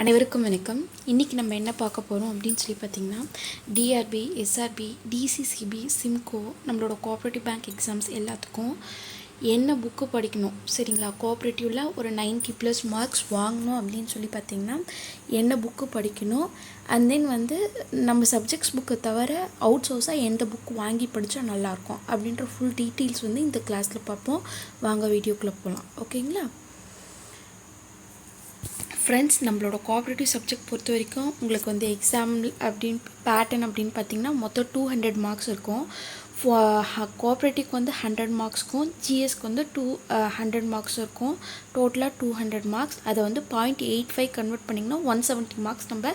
அனைவருக்கும் வணக்கம். இன்றைக்கி நம்ம என்ன பார்க்க போகிறோம் அப்படின்னு சொல்லி பார்த்தீங்கன்னா டிஆர்பி எஸ்ஆர்பி டிசிசிபி சிம்கோ நம்மளோட கோஆப்ரேட்டிவ் பேங்க் எக்ஸாம்ஸ் எல்லாத்துக்கும் என்ன புக்கு படிக்கணும் சரிங்களா? கோஆப்ரேட்டிவில் ஒரு 90 ப்ளஸ் மார்க்ஸ் வாங்கணும் அப்படின்னு சொல்லி பார்த்தீங்கன்னா என்ன புக்கு படிக்கணும் அண்ட் தென் வந்து நம்ம சப்ஜெக்ட்ஸ் புக்கை தவிர அவுட் சோர்ஸாக எந்த புக் வாங்கி படித்தா நல்லாயிருக்கும் அப்படின்ற ஃபுல் டீட்டெயில்ஸ் வந்து இந்த கிளாஸில் பார்ப்போம். வாங்க வீடியோக்குள்ளே போகலாம் ஓகேங்களா ஃப்ரெண்ட்ஸ் நம்மளோட கோஆப்ரேட்டிவ் சப்ஜெக்ட் பொறுத்த வரைக்கும் உங்களுக்கு வந்து எக்ஸாம் அப்படின்னு பேட்டர்ன் அப்படின்னு பார்த்தீங்கன்னா மொத்தம் டூ ஹண்ட்ரட் மார்க்ஸ் இருக்கும். கோஆப்ரேட்டிவ்க்கு uh, வந்து ஹண்ட்ரட் மார்க்ஸ்க்கும் ஜிஎஸ்க்கு வந்து டூ ஹண்ட்ரட் மார்க்ஸ் இருக்கும். டோட்டலாக டூ ஹண்ட்ரட் மார்க்ஸ் அதை வந்து பாயிண்ட் எயிட் ஃபைவ் கன்வெர்ட் பண்ணிங்கன்னா ஒன் செவன்ட்டி மார்க்ஸ் நம்ம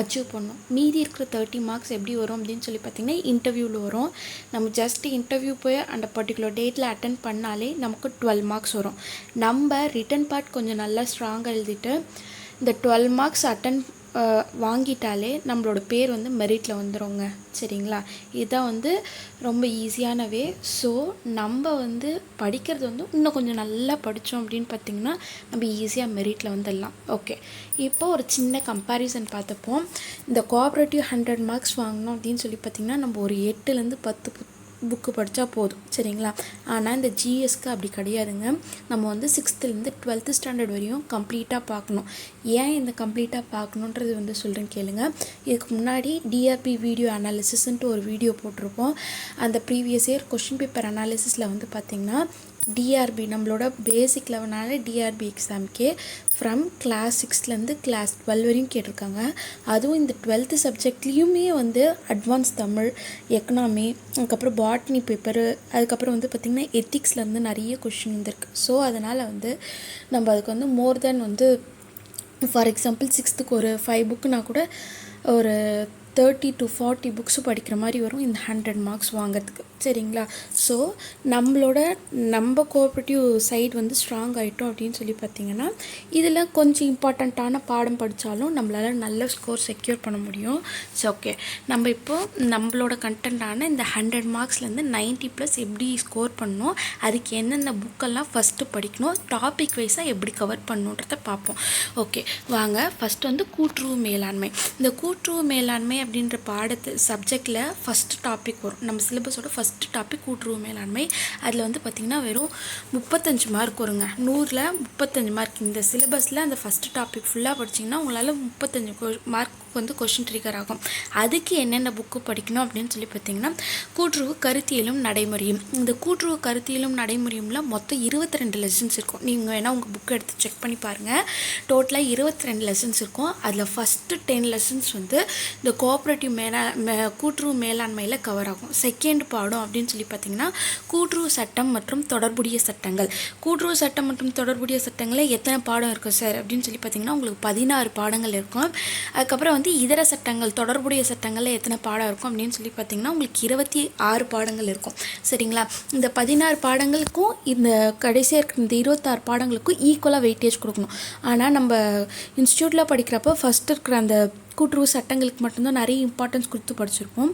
அச்சீவ் பண்ணணும். மீதி இருக்கிற தேர்ட்டி மார்க்ஸ் எப்படி வரும் அப்படின்னு சொல்லி பார்த்தீங்கன்னா இன்டர்வியூவில் வரும். நம்ம ஜஸ்ட் இன்டர்வியூ போய் அந்த பர்டிகுலர் டேட்டில் அட்டன் பண்ணாலே நமக்கு டுவெல் மார்க்ஸ் வரும். நம்ம ரிட்டன் பார்ட் கொஞ்சம் நல்லா ஸ்ட்ராங்காக எழுதிட்டு இந்த டுவெல் மார்க்ஸ் அட்டன் வாங்கிட்டாலே நம்மளோட பேர் வந்து மெரிட்டில் வந்துடுங்க சரிங்களா? இதுதான் வந்து ரொம்ப ஈஸியான வே ஸோ நம்ம வந்து படிக்கிறது வந்து இன்னும் கொஞ்சம் நல்லா படித்தோம் அப்படின்னு பார்த்திங்கன்னா நம்ம ஈஸியாக மெரிட்டில் வந்துடலாம். ஓகே இப்போ ஒரு சின்ன கம்பேரிசன் பார்த்தப்போ இந்த கோஆப்ரேட்டிவ் ஹண்ட்ரட் மார்க்ஸ் வாங்கினோம் அப்படின்னு சொல்லி பார்த்திங்கன்னா நம்ம ஒரு எட்டுலேருந்து பத்து புத் புக்கு படித்தா போதும் சரிங்களா? ஆனால் இந்த ஜிஎஸ்க்கு அப்படி கிடையாதுங்க. நம்ம வந்து சிக்ஸ்த்துலேருந்து டுவெல்த்து ஸ்டாண்டர்ட் வரையும் கம்ப்ளீட்டாக பார்க்கணும். ஏன் இந்த கம்ப்ளீட்டாக பார்க்கணுன்றது வந்து சொல்கிறேன் கேளுங்க. இதுக்கு முன்னாடி டிஆர்பி வீடியோ அனாலிசிஸ்ன்ட்டு ஒரு வீடியோ போட்டிருப்போம். அந்த ப்ரீவியஸ் இயர் கொஷின் பேப்பர் அனாலிசிஸில் வந்து பார்த்திங்கன்னா டிஆர்பி நம்மளோட பேசிக் லெவனால டிஆர்பி எக்ஸாம்க்கே ஃப்ரம் கிளாஸ் சிக்ஸ்த்லேருந்து கிளாஸ் டுவெல் வரையும் கேட்டிருக்காங்க. அதுவும் இந்த டுவெல்த்து சப்ஜெக்ட்லேயுமே வந்து அட்வான்ஸ் தமிழ் எக்கனாமி அதுக்கப்புறம் பாட்னி பேப்பரு அதுக்கப்புறம் வந்து பார்த்திங்கன்னா எத்திக்ஸ்லேருந்து நிறைய கொஷின் வந்திருக்கு. ஸோ அதனால் வந்து நம்ம அதுக்கு வந்து மோர் தென் வந்து ஃபார் எக்ஸாம்பிள் சிக்ஸ்த்துக்கு ஒரு ஃபைவ் புக்குனா கூட ஒரு தேர்ட்டி டு ஃபார்ட்டி புக்ஸு படிக்கிற மாதிரி வரும். இந்த ஹண்ட்ரட் மார்க்ஸ் வாங்குறதுக்கு. சரிங்களா? ஸோ நம்மளோட நம்ம கோஆப்ரேட்டிவ் சைடு வந்து ஸ்ட்ராங் ஆகிட்டோம் அப்படின்னு சொல்லி பார்த்தீங்கன்னா இதில் கொஞ்சம் இம்பார்ட்டண்ட்டான பாடம் படித்தாலும் நம்மளால் நல்ல ஸ்கோர் செக்யூர் பண்ண முடியும். ஸோ ஓகே நம்ம இப்போது நம்மளோட கண்டென்ட்டான இந்த ஹண்ட்ரட் மார்க்ஸ்லேருந்து நைன்ட்டி ப்ளஸ் எப்படி ஸ்கோர் பண்ணணும்? அதுக்கு என்னென்ன புக்கெல்லாம் ஃபஸ்ட்டு படிக்கணும்? டாபிக் வைஸாக எப்படி கவர் பண்ணுன்றதை பார்ப்போம். ஓகே வாங்க ஃபஸ்ட்டு வந்து கூட்டுறவு மேலாண்மை. இந்த கூட்டுறவு மேலாண்மை அப்படின்ற பாடத்து சப்ஜெக்டில் ஃபஸ்ட்டு டாபிக் வரும். நம்ம சிலபஸோட ஃபஸ்ட் டாபிக் கூட்டுறவு மேலாண்மை. அதில் வந்து பார்த்திங்கன்னா வெறும் முப்பத்தஞ்சு மார்க் வருங்க. நூறில் முப்பத்தஞ்சு மார்க் இந்த சிலபஸில் அந்த ஃபஸ்ட் டாபிக் ஃபுல்லாக படிச்சிங்கன்னா உங்களால் முப்பத்தஞ்சு மார்க் வந்து கொஷின் ட்ரிகர் ஆகும். அதுக்கு என்னென்ன புக்கு படிக்கணும் அப்படின்னு சொல்லி பார்த்தீங்கன்னா கூட்டுறவு கருத்தியலும் நடைமுறையும். இந்த கூட்டுறவு கருத்தியலும் நடைமுறையும்ல மொத்தம் இருபத்தி ரெண்டு லெசன்ஸ் இருக்கும். நீங்கள் வேணால் உங்கள் புக்கை எடுத்து செக் பண்ணி பாருங்கள் டோட்டலாக இருபத்தி ரெண்டு லெசன்ஸ் இருக்கும். அதில் ஃபஸ்ட்டு டென் லெசன்ஸ் வந்து இந்த கோஆப்ரேட்டிவ் மேலா மே கூட்டுறவு மேலாண்மையில் கவர் ஆகும். செகண்ட் பாடம் அப்படின்னு சொல்லி பார்த்தீங்கன்னா கூட்டுறவு சட்டம் மற்றும் தொடர்புடைய சட்டங்கள். கூட்டுறவு சட்டம் மற்றும் தொடர்புடைய சட்டங்களில் எத்தனை பாடம் இருக்கும் சார்? அப்படின்னு சொல்லி பார்த்தீங்கன்னா உங்களுக்கு பதினாறு பாடங்கள் இருக்கும். அதுக்கப்புறம் வந்து இதர சட்டங்கள் தொடர்புடைய சட்டங்களில் எத்தனை பாடம் இருக்கும் அப்படின்னு சொல்லி பார்த்தீங்கன்னா உங்களுக்கு இருபத்தி ஆறு பாடங்கள் இருக்கும். சரிங்களா? இந்த பதினாறு பாடங்களுக்கும் இந்த கடைசியாக இருக்கிற இந்த இருபத்தாறு பாடங்களுக்கும் ஈக்குவலாக வெயிட்டேஜ் கொடுக்கணும். ஆனால் நம்ம இன்ஸ்டியூட்டில் படிக்கிறப்போ ஃபஸ்ட் இருக்கிற அந்த கூட்டுறவு சட்டங்களுக்கு மட்டும்தான் நிறைய இம்பார்ட்டன்ஸ் கொடுத்து படிச்சிருப்போம்.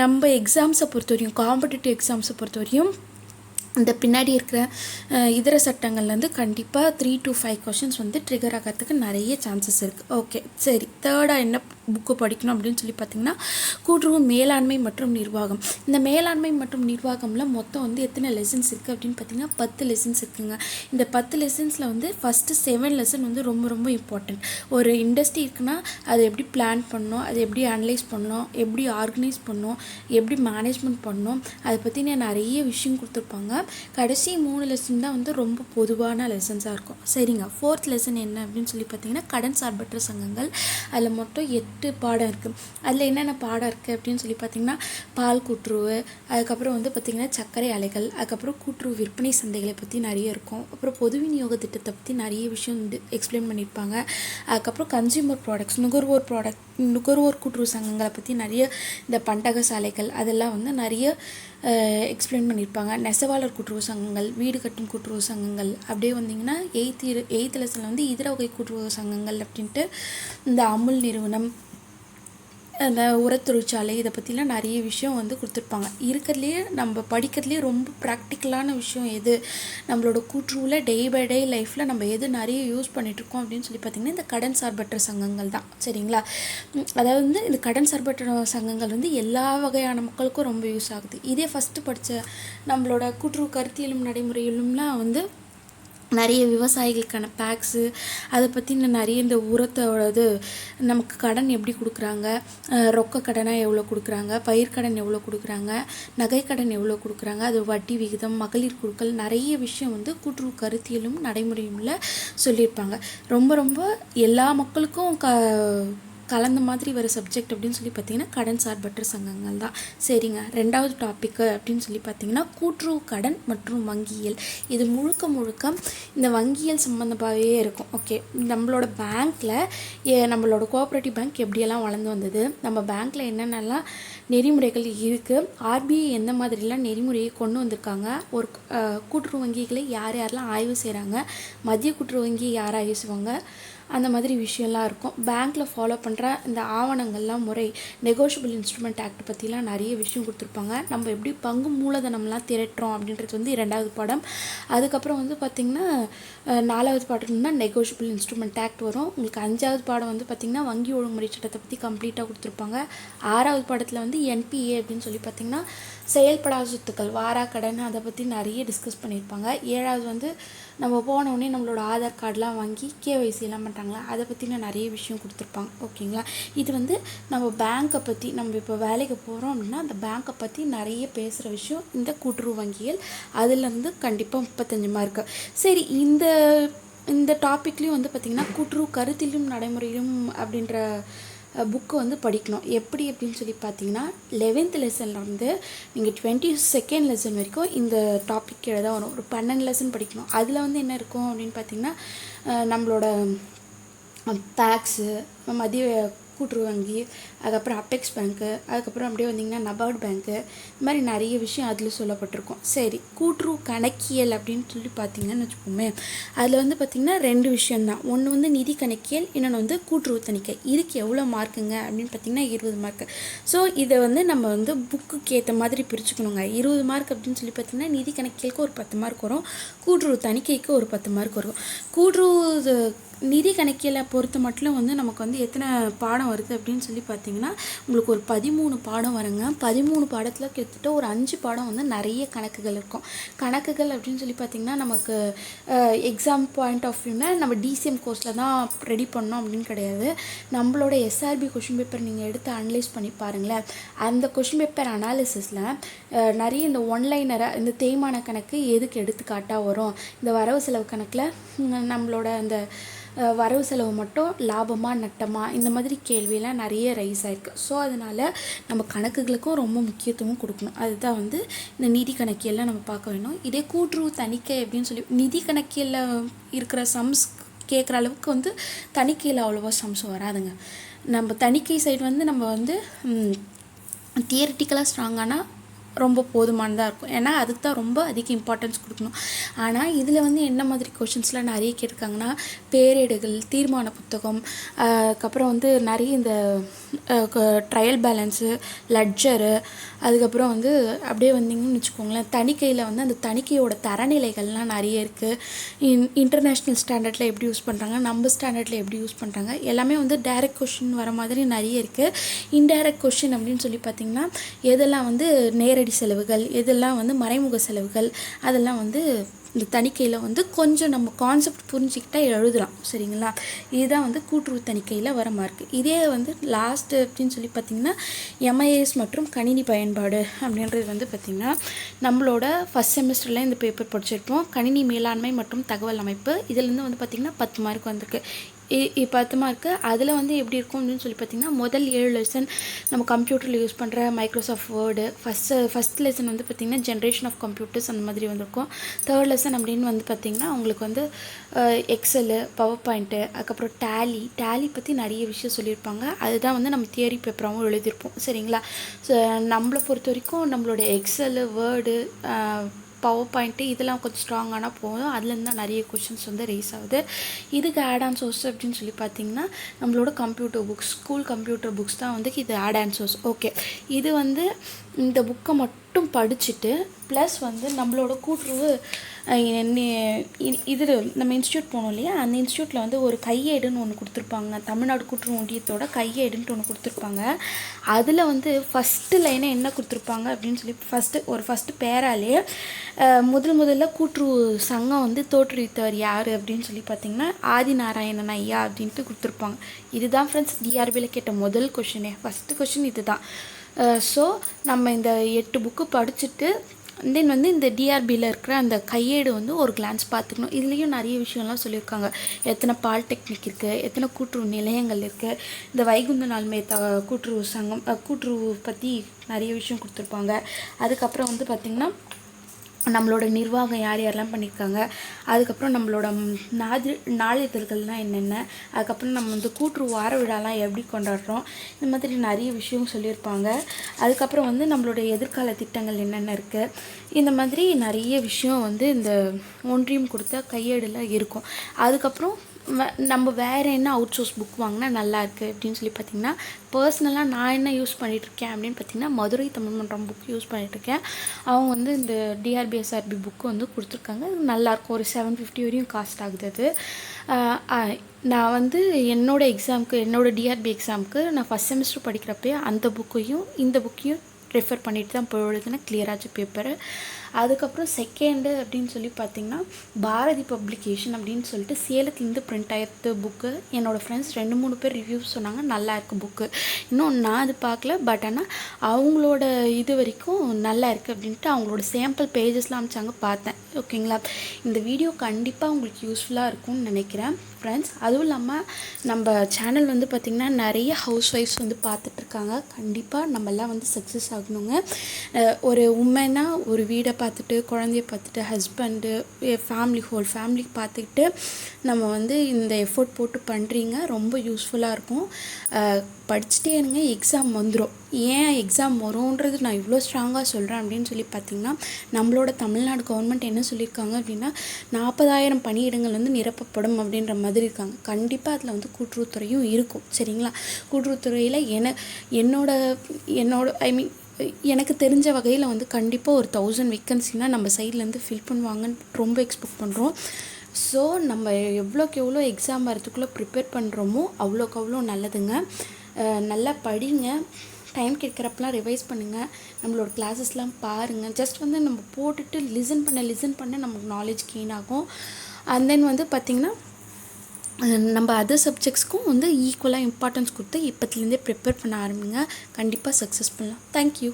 நம்ம எக்ஸாம்ஸை பொறுத்த வரையும் காம்படிட்டிவ் எக்ஸாம்ஸை பொறுத்த வரையும் இந்த பின்னாடி இருக்கிற இதர சட்டங்கள்லேருந்து கண்டிப்பாக த்ரீ டு ஃபைவ் கொஷின்ஸ் வந்து ட்ரிகர் ஆகிறதுக்கு நிறைய சான்சஸ் இருக்குது ஓகே சரி தேர்டாக என்ன புக்கு படிக்கணும் அப்படின்னு சொல்லி பார்த்தீங்கன்னா கூட்டுறவு மேலாண்மை மற்றும் நிர்வாகம். இந்த மேலாண்மை மற்றும் நிர்வாகமில் மொத்தம் வந்து எத்தனை லெசன்ஸ் இருக்குது அப்படின்னு பார்த்தீங்கன்னா பத்து லெசன்ஸ் இருக்குங்க. இந்த பத்து லெசன்ஸில் வந்து ஃபஸ்ட்டு செவன் லெசன் வந்து ரொம்ப ரொம்ப இம்பார்ட்டண்ட் ஒரு இண்டஸ்ட்ரி இருக்குன்னா அதை எப்படி பிளான் பண்ணணும் அதை எப்படி அனலைஸ் பண்ணணும் எப்படி ஆர்கனைஸ் பண்ணணும் எப்படி மேனேஜ்மெண்ட் பண்ணணும் அதை பற்றின நிறைய விஷயம் கொடுத்துருப்பாங்க. கடைசி மூணு லெசன் தான் வந்து ரொம்ப பொதுவான லெசன்ஸாக இருக்கும். சரிங்க ஃபோர்த் லெசன் என்ன அப்படின்னு சொல்லி பார்த்தீங்கன்னா கடன் சார்பற்ற சங்கங்கள். அதில் மொத்தம் எட்டு பாடம் இருக்குது அதில் என்னென்ன பாடம் இருக்குது அப்படின்னு சொல்லி பார்த்தீங்கன்னா பால் கூட்டுருவு அதுக்கப்புறம் வந்து பார்த்திங்கன்னா சர்க்கரை அலைகள் அதுக்கப்புறம் கூட்டுருவு விற்பனை சந்தைகளை பற்றி நிறைய இருக்கும். அப்புறம் பொது விநியோக திட்டத்தை பற்றி நிறைய விஷயம் வந்து எக்ஸ்பிளைன் பண்ணியிருப்பாங்க அதுக்கப்புறம் கன்சியூமர் ப்ராடக்ட்ஸ் நுகர்வோர் ப்ராடக்ட் நுகர்வோர் கூட்டுறவு சங்கங்களை பற்றி நிறைய இந்த பண்டக சாலைகள் அதெல்லாம் வந்து நிறைய எக்ஸ்பிளைன் பண்ணியிருப்பாங்க நெசவாளர் கூட்டுறவு சங்கங்கள் வீடு கட்டும் கூட்டுறவு சங்கங்கள் அப்படியே வந்தீங்கன்னா எயித்து எயித்து லெசனில் வந்து இதர வகை கூட்டுறவு சங்கங்கள் அப்படின்ட்டு இந்த அமுல் நிறுவனம் அந்த உரத்தொழிற்சாலை இதை பற்றிலாம் நிறைய விஷயம் வந்து கொடுத்துருப்பாங்க. இருக்கிறதுலையே நம்ம படிக்கிறதுலேயே ரொம்ப ப்ராக்டிக்கலான விஷயம் எது? நம்மளோட கூற்றுவில் டே பை டே லைஃப்பில் நம்ம எது நிறைய யூஸ் பண்ணிகிட்ருக்கோம் அப்படின்னு சொல்லி பார்த்திங்கன்னா இந்த கடன் சார்பற்ற சங்கங்கள் தான். சரிங்களா? அதாவது வந்து இந்த கடன் சார்பற்ற சங்கங்கள் வந்து எல்லா வகையான மக்களுக்கும் ரொம்ப யூஸ் ஆகுது. இதே ஃபஸ்ட்டு படித்த நம்மளோட கூற்று கருத்தியலும் நடைமுறையிலும்லாம் வந்து நிறைய விவசாயிகளுக்கான பேக்ஸு அதை பற்றி நிறைய இந்த உரத்தோட இது நமக்கு கடன் எப்படி கொடுக்குறாங்க? ரொக்க கடனாக எவ்வளோ கொடுக்குறாங்க? பயிர்க்கடன் எவ்வளோ கொடுக்குறாங்க? நகைக்கடன் எவ்வளோ கொடுக்குறாங்க? அது வட்டி விகிதம் மகளிர் குழுக்கள் நிறைய விஷயம் வந்து கூட்டுறவு கருத்தியலும் நடைமுறையும்ல சொல்லியிருப்பாங்க. ரொம்ப ரொம்ப எல்லா மக்களுக்கும் க கலந்த மாதிரி வர சப்ஜெக்ட் அப்படின்னு சொல்லி பார்த்தீங்கன்னா கடன் சார்பற்ற சங்கங்கள் தான். சரிங்க. ரெண்டாவது டாப்பிக்கு அப்படின்னு சொல்லி பார்த்தீங்கன்னா கூட்டுறவு கடன் மற்றும் வங்கியியல். இது முழுக்க முழுக்க இந்த வங்கியியல் சம்மந்தமாகவே இருக்கும். ஓகே நம்மளோட பேங்க்கில் நம்மளோட கோஆப்ரேட்டிவ் பேங்க் எப்படியெல்லாம் வளர்ந்து வந்தது? நம்ம பேங்க்கில் என்னென்னலாம் நெறிமுறைகள் இருக்குது ஆர்பிஐ எந்த மாதிரிலாம் நெறிமுறையை கொண்டு வந்திருக்காங்க? ஒரு கூட்டுறவு வங்கிகளை யார் யாரெல்லாம் ஆய்வு செய்கிறாங்க மத்திய கூட்டுறவு வங்கி யார் ஆய்வு செய்வாங்க? அந்த மாதிரி விஷயம்லாம் இருக்கும். பேங்க்கில் ஃபாலோ பண்ணுற இந்த ஆவணங்கள்லாம் முறை நெகோஷியபிள் இன்ஸ்ட்ருமெண்ட் ஆக்ட் பற்றிலாம் நிறைய விஷயம் கொடுத்துருப்பாங்க. நம்ம எப்படி பங்கு மூலதனம்லாம் திரட்டுறோம் அப்படின்றது வந்து இரண்டாவது பாடம். அதுக்கப்புறம் வந்து பார்த்திங்கன்னா நாலாவது பாடம்னா நெகோஷியபிள் இன்ஸ்ட்ருமெண்ட் ஆக்ட் வரும். உங்களுக்கு அஞ்சாவது பாடம் வந்து பார்த்திங்கன்னா வங்கி ஒழுங்குமுறை சட்டத்தை பற்றி கம்ப்ளீட்டாக கொடுத்துருப்பாங்க. ஆறாவது பாடத்தில் வந்து என்பிஏ அப்படின்னு சொல்லி பார்த்திங்கன்னா செயல்படாத சொத்துக்கள் வாராக்கடன் அதை பற்றி நிறைய டிஸ்கஸ் பண்ணியிருப்பாங்க. ஏழாவது வந்து நம்ம போன நம்மளோட ஆதார் கார்டெலாம் வாங்கி கேஒய்சி எல்லாம் பண்ணுறாங்களா அதை பற்றின நிறைய விஷயம் கொடுத்துருப்பாங்க. ஓகேங்களா? இது வந்து நம்ம பேங்க்கை பற்றி நம்ம இப்போ வேலைக்கு போகிறோம் அப்படின்னா அந்த பேங்க்கை பற்றி நிறைய பேசுகிற விஷயம் இந்த கூட்டுறவு வங்கிகள் அதுலேருந்து கண்டிப்பாக முப்பத்தஞ்சு மார்க்கு சரி இந்த இந்த டாப்பிக்லேயும் வந்து பார்த்திங்கன்னா கூட்டுறவு கருத்திலும் நடைமுறையிலும் அப்படின்ற புக்கு வந்து படிக்கணும். எப்படி அப்படின்னு சொல்லி பார்த்தீங்கன்னா லெவன்த் லெசனில் வந்து நீங்கள் டுவெண்ட்டி செகண்ட் லெசன் வரைக்கும் இந்த டாபிக் கீழே தான் வரும். ஒரு பன்னெண்டு லெசன் படிக்கணும். அதில் வந்து என்ன இருக்கும் அப்படின்னு பார்த்தீங்கன்னா நம்மளோட பேக்ஸு மதிய கூட்டுறவு வங்கி அதுக்கப்புறம் அபெக்ஸ் பேங்க்கு அதுக்கப்புறம் அப்படியே வந்தீங்கன்னா நபார்டு பேங்க்கு இந்த மாதிரி நிறைய விஷயம் அதில் சொல்லப்பட்டிருக்கும். சரி கூட்டுறவு கணக்கியல் அப்படின்னு சொல்லி பார்த்தீங்கன்னு வச்சுக்கோமே அதில் வந்து பார்த்திங்கன்னா ரெண்டு விஷயம்தான். ஒன்று வந்து நிதி கணக்கியல் இன்னொன்று வந்து கூட்டுறவு தணிக்கை. இதுக்கு எவ்வளோ மார்க்குங்க அப்படின்னு பார்த்தீங்கன்னா இருபது மார்க்கு. ஸோ இதை வந்து நம்ம வந்து புக்குக்கு ஏற்ற மாதிரி பிரிச்சுக்கணுங்க. இருபது மார்க் அப்படின்னு சொல்லி பார்த்தீங்கன்னா நிதி கணக்கியலுக்கு ஒரு பத்து மார்க் வரும் கூட்டுறவு தணிக்கைக்கு ஒரு பத்து மார்க் வரும். கூட்டுறவு நிதி கணக்கியலை பொறுத்த மட்டும் வந்து நமக்கு வந்து எத்தனை பாடம் வருது அப்படின்னு சொல்லி பார்த்தீங்கன்னா உங்களுக்கு ஒரு பதிமூணு பாடம் வருங்க. பதிமூணு பாடத்தில் கிட்டத்தட்ட ஒரு அஞ்சு பாடம் வந்து நிறைய கணக்குகள் இருக்கும். கணக்குகள் அப்படின்னு சொல்லி பார்த்தீங்கன்னா நமக்கு எக்ஸாம் பாயிண்ட் ஆஃப் வியூனா நம்ம டிசிஎம் கோர்ஸில் தான் ரெடி பண்ணோம் அப்படின்னு கிடையாது. நம்மளோட எஸ்ஆர்பி கொஷின் பேப்பர் நீங்கள் எடுத்து அனலைஸ் பண்ணி பாருங்களேன். அந்த கொஷின் பேப்பர் அனாலிசிஸில் நிறைய இந்த ஒன்லைனரை இந்த தேய்மான கணக்கு எதுக்கு எடுத்துக்காட்டாக வரும்? இந்த வரவு செலவு கணக்கில் நம்மளோட அந்த வரவு செலவு மட்டும் லாபமாக நட்டமாக இந்த மாதிரி கேள்வியெல்லாம் நிறைய ரைஸ் ஆகிருக்கு ஸோ அதனால் நம்ம கணக்குகளுக்கும் ரொம்ப முக்கியத்துவம் கொடுக்கணும். அதுதான் வந்து இந்த நிதி கணக்கியெல்லாம் நம்ம பார்க்க வேணும். இதே கூட்டுறவு தணிக்கை அப்படின்னு சொல்லி நிதி கணக்கியலில் இருக்கிற சம்ஸ் கேட்குற அளவுக்கு வந்து தணிக்கையில் அவ்வளோவா சம்ஸ் வராதுங்க. நம்ம தணிக்கை சைடு வந்து நம்ம வந்து தியரிட்டிக்கலாக ஸ்ட்ராங்கானால் ரொம்ப போதுமானதாக இருக்கும். ஏன்னா அதுக்கு தான் ரொம்ப அதிக இம்பார்ட்டன்ஸ் கொடுக்கணும். ஆனால் இதில் வந்து என்ன மாதிரி கொஷின்ஸ்லாம் நிறைய கேட்டிருக்காங்கன்னா பேரேடுகள் தீர்மான புத்தகம் அதுக்கப்புறம் வந்து நிறைய இந்த ட்ரையல் பேலன்ஸு லட்ஜரு அதுக்கப்புறம் வந்து அப்படியே வந்தீங்கன்னு வச்சுக்கோங்களேன். தணிக்கையில் வந்து அந்த தணிக்கையோட தரநிலைகள்லாம் நிறைய இருக்குது இன் இன்டர்நேஷ்னல் ஸ்டாண்டர்டில் எப்படி யூஸ் பண்ணுறாங்க நம்ம ஸ்டாண்டர்டில் எப்படி யூஸ் பண்ணுறாங்க எல்லாமே வந்து டைரக்ட் கொஷின் வர மாதிரி நிறைய இருக்குது இன்டைரக்ட் கொஷின் அப்படின்னு சொல்லி பார்த்தீங்கன்னா எதெல்லாம் வந்து நேரடி செலவுகள் எதெல்லாம் வந்து மறைமுக செலவுகள் அதெல்லாம் வந்து இந்த தணிக்கையில் வந்து கொஞ்சம் நம்ம கான்செப்ட் புரிஞ்சுக்கிட்டா எழுதலாம் சரிங்களா? இதுதான் வந்து கூட்டுறவு தணிக்கையில் வர மார்க் இதே வந்து லாஸ்ட்டு அப்படின்னு சொல்லி பார்த்தீங்கன்னா எம்ஐஎஸ் மற்றும் கணினி பயன்பாடு அப்படின்றது வந்து பார்த்திங்கன்னா நம்மளோட ஃபஸ்ட் செமஸ்டரில் இந்த பேப்பர் படிச்சிருப்போம். கணினி மேலாண்மை மற்றும் தகவல் அமைப்பு இதுலேருந்து வந்து பார்த்திங்கன்னா பத்து மார்க் வந்திருக்கு. பத்து மார்க்கு அதில் வந்து எப்படி இருக்கும் அப்படின்னு சொல்லி பார்த்தீங்கன்னா முதல் ஏழு லெசன் நம்ம கம்ப்யூட்டரில் யூஸ் பண்ணுற Microsoft Word first first lesson வந்து பார்த்திங்கன்னா ஜென்ரேஷன் ஆஃப் கம்ப்யூட்டர்ஸ் அந்த மாதிரி வந்திருக்கும். தேர்ட் லெசன் அப்படின்னு வந்து பார்த்திங்கன்னா உங்களுக்கு வந்து எக்ஸலு பவர் பாயிண்ட்டு அதுக்கப்புறம் டேலி டேலி பற்றி நிறைய விஷயம் சொல்லியிருப்பாங்க. அதுதான் வந்து நம்ம தியரி பேப்பராகவும் எழுதியிருப்போம். சரிங்களா? ஸோ நம்மளை பொறுத்த வரைக்கும் நம்மளோட எக்ஸலு வேர்டு பவர் பாயிண்ட்டு இதெல்லாம் கொஞ்சம் ஸ்ட்ராங்கானா போதும். அதுலேருந்து தான் நிறைய கொஷின்ஸ் வந்து ரைஸ் ஆகுது. இதுக்கு ஆட் ஆன் சோர்ஸ் அப்படின்னு சொல்லி பார்த்தீங்கன்னா நம்மளோட computer books school computer books தான் வந்து இது ஆட் ஆன் சோர்ஸ் ஓகே இது வந்து இந்த புக்கை மட்டும் படிச்சுட்டு ப்ளஸ் வந்து நம்மளோட கூட்டுறவு இது நம்ம இன்ஸ்டியூட் போனோம் இல்லையா? அந்த இன்ஸ்டியூட்டில் வந்து ஒரு கையேடுன்னு ஒன்று கொடுத்துருப்பாங்க. தமிழ்நாடு கூட்டுறவு ஒன்றியத்தோட கையேடுன்ட்டு ஒன்று கொடுத்துருப்பாங்க. அதில் வந்து ஃபஸ்ட்டு லைனை என்ன கொடுத்துருப்பாங்க அப்படின்னு சொல்லி ஃபஸ்ட்டு ஒரு ஃபஸ்ட்டு பேராலே முதல் முதல்ல கூட்டுறவு சங்கம் வந்து தோற்றுவித்தவர் யார் அப்படின்னு சொல்லி பார்த்தீங்கன்னா ஆதிநாராயணன் ஐயா அப்படின்ட்டு கொடுத்துருப்பாங்க. இதுதான் ஃப்ரெண்ட்ஸ் டிஆர்பியில் கேட்ட முதல் கொஷினே ஃபஸ்ட்டு கொஷின் இதுதான். ஸோ நம்ம இந்த எட்டு புக்கு படிச்சுட்டு தென் வந்து இந்த டிஆர்பியில் இருக்கிற அந்த கையேடு வந்து ஒரு கிளான்ஸ் பார்த்துக்கணும். இதுலேயும் நிறைய விஷயம்லாம் சொல்லியிருக்காங்க. எத்தனை பாலிடெக்னிக் இருக்குது எத்தனை கூட்டுறவு நிலையங்கள் இருக்குது இந்த வைகுந்த நாள்மே த கூட்டுறவு சங்கம் கூட்டுறவு பற்றி நிறைய விஷயம் கொடுத்துருப்பாங்க. அதுக்கப்புறம் வந்து பார்த்திங்கன்னா நம்மளோட நிர்வாகம் யார் யாரெல்லாம் பண்ணியிருக்காங்க அதுக்கப்புறம் நம்மளோட நாதி நாளிதழ்கள்னால் என்னென்ன அதுக்கப்புறம் நம்ம வந்து கூட்டுறவு வார விழாலாம் எப்படி கொண்டாடுறோம் இந்த மாதிரி நிறைய விஷயம் சொல்லியிருப்பாங்க. அதுக்கப்புறம் வந்து நம்மளோட எதிர்கால திட்டங்கள் என்னென்ன இருக்குது இந்த மாதிரி நிறைய விஷயம் வந்து இந்த ஒன்றியம் கொடுத்த கையேடில் இருக்கும். அதுக்கப்புறம் நம்ம வேறு என்ன அவுட் சோர்ஸ் புக் வாங்கினா நல்லா இருக்குது அப்படின்னு சொல்லி பார்த்தீங்கன்னா பர்சனலாக நான் என்ன யூஸ் பண்ணிகிட்ருக்கேன் அப்படின்னு பார்த்தீங்கன்னா மதுரை தமிழ் மன்றம் புக் யூஸ் பண்ணிகிட்ருக்கேன் அவங்க வந்து இந்த டிஆர்பிஎஸ்ஆர்பி புக்கு வந்து கொடுத்துருக்காங்க. அது நல்லாயிருக்கும் ஒரு செவன் ஃபிஃப்டி வரையும் காஸ்ட் ஆகுது அது. நான் வந்து என்னோடய எக்ஸாமுக்கு என்னோடய டிஆர்பி எக்ஸாமுக்கு நான் ஃபஸ்ட் செமஸ்டர் படிக்கிறப்பே அந்த புக்கையும் இந்த புக்கையும் ரெஃபர் பண்ணிட்டு தான் போய் எழுதுனேன் கிளியராச்சு பேப்பரு அதுக்கப்புறம் செகண்டு அப்படின்னு சொல்லி பார்த்தீங்கன்னா பாரதி பப்ளிகேஷன் அப்படின்னு சொல்லிட்டு சேலத்துலேருந்து பிரிண்ட் ஆயிருந்த புக்கு என்னோடய ஃப்ரெண்ட்ஸ் ரெண்டு மூணு பேர் ரிவ்யூஸ் சொன்னாங்க நல்லா இருக்குது புக்கு இன்னும் நான் அது பார்க்கல பட் ஆனால் அவங்களோட இது வரைக்கும் நல்லா இருக்குது அப்படின்ட்டு அவங்களோட சாம்பிள் பேஜஸ்லாம் அமிச்சாங்க பார்த்தேன். ஓகேங்களா இந்த வீடியோ கண்டிப்பாக உங்களுக்கு யூஸ்ஃபுல்லாக இருக்கும்னு நினைக்கிறேன். ஃப்ரெண்ட்ஸ் அதுவும் இல்லாமல் நம்ம சேனல் வந்து பார்த்திங்கன்னா நிறைய ஹவுஸ் ஒய்ஃப்ஸ் வந்து பார்த்துட்ருக்காங்க கண்டிப்பாக நம்மெல்லாம் வந்து சக்ஸஸ் ஆகணுங்க. ஒரு உமனாக ஒரு வீடை பார்த்துட்டு குழந்தைய பார்த்துட்டு ஹஸ்பண்டு ஃபேமிலி ஹோல் ஃபேமிலி பார்த்துக்கிட்டு நம்ம வந்து இந்த எஃபோர்ட் போட்டு பண்ணுறீங்க ரொம்ப யூஸ்ஃபுல்லாக இருக்கும். படிச்சுட்டே இருங்க எக்ஸாம் வந்துடும் ஏன் எக்ஸாம் வரும்ன்றது நான் இவ்வளோ ஸ்ட்ராங்காக சொல்கிறேன் அப்படின்னு சொல்லி பார்த்தீங்கன்னா நம்மளோட தமிழ்நாடு கவர்மெண்ட் என்ன சொல்லியிருக்காங்க அப்படின்னா நாற்பதாயிரம் பணியிடங்கள் வந்து நிரப்பப்படும் அப்படின்ற மாதிரி இருக்காங்க. கண்டிப்பாக அதில் வந்து கூட்டுறவுத்துறையும் இருக்கும். சரிங்களா? கூட்டுறவுத்துறையில் என என்னோட என்னோட ஐ மீன் எனக்கு தெரிஞ்ச வகையில் வந்து கண்டிப்பாக ஒரு தௌசண்ட் வேக்கன்சினால் நம்ம சைட்லேருந்து ஃபில் பண்ணுவாங்கன்னு ரொம்ப எக்ஸ்பெக்ட் பண்ணுறோம் ஸோ நம்ம எவ்வளோக்கு எவ்வளோ எக்ஸாம் வரதுக்குள்ளே ப்ரிப்பேர் பண்ணுறோமோ அவ்வளோக்கு அவ்வளோ நல்லதுங்க. நல்லா படிங்க. டைம் கிடைக்கிறப்பெல்லாம் ரிவைஸ் பண்ணுங்கள் நம்மளோட கிளாஸஸ்லாம் பாருங்கள் ஜஸ்ட் வந்து நம்ம போட்டுட்டு லிசன் பண்ண லிசன் பண்ண நமக்கு நாலேஜ் கெயின் ஆகும். அண்ட் தென் வந்து பார்த்திங்கன்னா நம்ம அதர் சப்ஜெக்ட்ஸ்க்கும் வந்து ஈக்குவலாக இம்பார்ட்டன்ஸ் கொடுத்து இப்போத்துலேருந்தே ப்ரிப்பேர் பண்ண ஆரம்பிங்க. கண்டிப்பாக சக்ஸஸ் பண்ணலாம் தேங்க்யூ